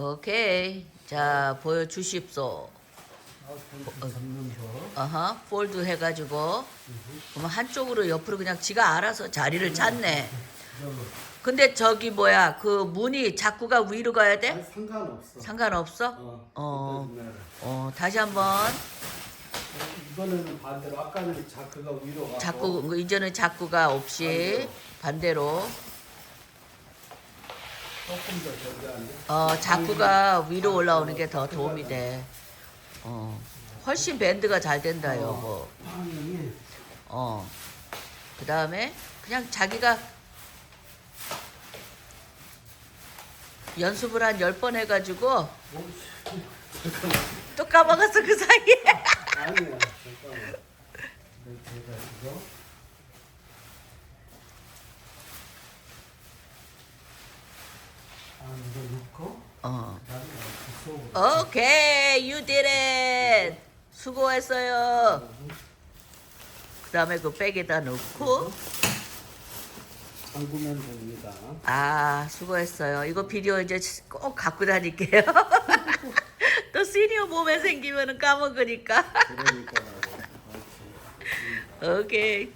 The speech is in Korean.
오케이. 자, 보여주십소. 어허, 폴드 해가지고. 그러면 한쪽으로 옆으로 그냥 지가 알아서 자리를 찾네. 근데 저기 뭐야, 그 문이 자꾸가 위로 가야 돼? 상관없어. 상관없어? 어. 어. 어, 다시 한번. 이번에는 반대로 아까는 자크가 위로 가고 자꾸, 그 이제는 자꾸가 없이 반대로. 조금 더 저기 안돼 어, 자꾸가 위로 올라오는 게 더 도움이 돼. 어, 훨씬 밴드가 잘 된다, 여보. 방향이 어. 그 다음에 그냥 자기가 연습을 한 열 번 해가지고 또 까먹었어, 그 사이에. 아니야 잠깐만 이렇게 해가지고 아 이거 넣고 어. 오케이, you did it. 수고했어요. 그 다음에 그 백에다 넣고. 잠그면 됩니다 아, 수고했어요. 이거 비디오 이제 꼭 갖고 다닐게요. 또 시니어 몸에 생기면 까먹으니까. 그러니까. 오케이.